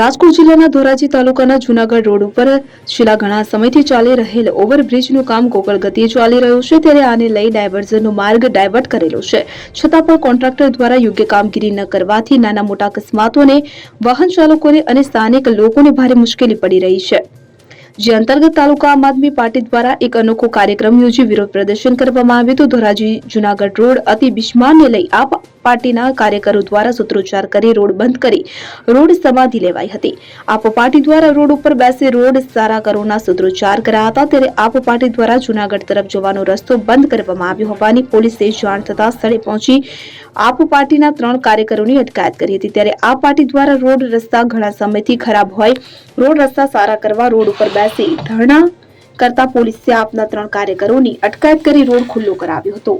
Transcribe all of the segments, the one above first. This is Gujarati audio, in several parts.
રાજકોટ જિલ્લાના ધોરાજી તાલુકાના જુનાગઢ રોડ ઉપર છેલ્લા ઘણા સમયથી ચાલી રહેલ ઓવરબ્રિજનું કામ ગોકળ ગતિએ ચાલી રહ્યું છે. ત્યારે આને લઈ ડાયવર્ઝનનો માર્ગ ડાયવર્ટ કરેલો છે. છતાં પણ કોન્ટ્રાક્ટર દ્વારા યોગ્ય કામગીરી ન કરવાથી નાના મોટા અકસ્માતોને વાહન ચાલકોને અને સ્થાનિક લોકોને ભારે મુશ્કેલી પડી રહી છે. જે અંતર્ગત તાલુકા આમ આદમી પાર્ટી દ્વારા એક અનોખો કાર્યક્રમ યોજી વિરોધ પ્રદર્શન કરવામાં આવ્યું હતું. ધોરાજી જુનાગઢ રોડ અતિ બિસ્મારને લઈ આ પાર્ટીના કાર્યકરો દ્વારા સૂત્રોચ્ચાર કરી રોડ બંધ કરી રોડ સમાધિ લેવાઈ હતી. આપ પાર્ટી દ્વારા રોડ ઉપર બેસી રોડ સારા કરોના સૂત્રોચ્ચાર કર્યા હતા. ત્યારે આપ પાર્ટી દ્વારા જુનાગઢ તરફ જવાનો રસ્તો બંધ કરવામાં આવ્યો હોવાની પોલીસે જાણ થતા સ્થળે પહોંચી આપ પાર્ટીના ત્રણ કાર્યકરોની અટકાયત કરી હતી. ત્યારે આ પાર્ટી દ્વારા રોડ રસ્તા ઘણા સમયથી ખરાબ હોય રોડ રસ્તા સારા કરવા રોડ ઉપર બેસી ધરણા કરતા પોલીસે આપના ત્રણ કાર્યકરોની અટકાયત કરી રોડ ખુલ્લો કરાવ્યો હતો.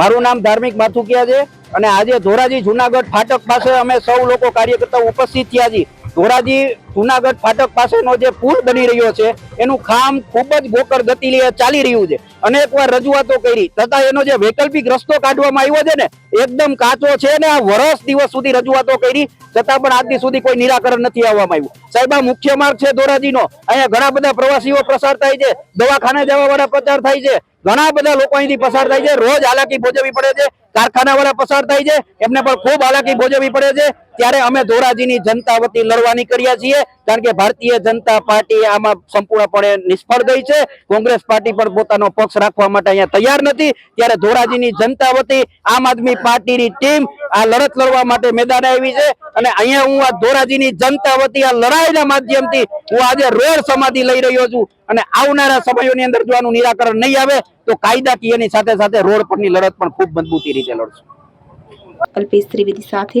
મારું નામ ધાર્મિક માથુકિયા છે અને આજે ધોરાજી જુનાગઢ ફાટક પાસે અમે સૌ લોકો કાર્યકર્તા ઉપસ્થિત થયા છીએ. ધોરાજી જુનાગઢ ફાટક પાસેનો જે પુલ બની રહ્યો છે, એનું કામ ખૂબ જ ગોકળ ગતિ લઈ ચાલી રહ્યું છે. અનેક વાર રજૂઆતો કરી, તથા એનો જે વૈકલ્પિક રસ્તો કાઢવામાં આવ્યો છે ને, એકદમ કાચો છે ને, આ વર્ષ દિવસ સુધી રજૂઆતો કરી, છતાં પણ આજની સુધી કોઈ નિરાકરણ નથી આવવામાં આવ્યું. સાહેબ, આ મુખ્ય માર્ગ છે ધોરાજીનો. અહીંયા ઘણા બધા પ્રવાસીઓ પસાર થાય છે, દવાખાને જવા વાળા પસાર થાય છે, ઘણા બધા લોકો અહીંથી પસાર થાય છે. રોજ હાલાકી ભોજવવી પડે છે કારખાના વાળા પસાર થાય છે, એમને પણ ખૂબ હાલાકી ભોજવવી પડે છે. ત્યારે અમે ધોરાજીની જનતા વતી લડવા નીકળ્યા છીએ, કારણ કે ભારતીય જનતા પાર્ટી આમાં સંપૂર્ણપણે નિષ્ફળ ગઈ છે. કોંગ્રેસ પાર્ટી પણ પોતાનો પક્ષ રાખવા માટે અહીંયા તૈયાર નથી. ત્યારે ધોરાજીની જનતા વતી આમ આદમી પાર્ટીની ટીમ આ લડત લડવા માટે મેદાને આવી છે. અને અહીંયા હું આ ધોરાજીની જનતા વતી આ લડાઈના માધ્યમથી હું આજે રોડ સમાધિ લઈ રહ્યો છું. અને આવનારા સમયોની અંદર જો આનું નિરાકરણ નહીં આવે, તો કાયદાકીયની સાથે સાથે રોડ પરની લડત પણ ખૂબ મજબૂતી રીતે લડશું. કલ્પેશ ત્રિવેદી સાથે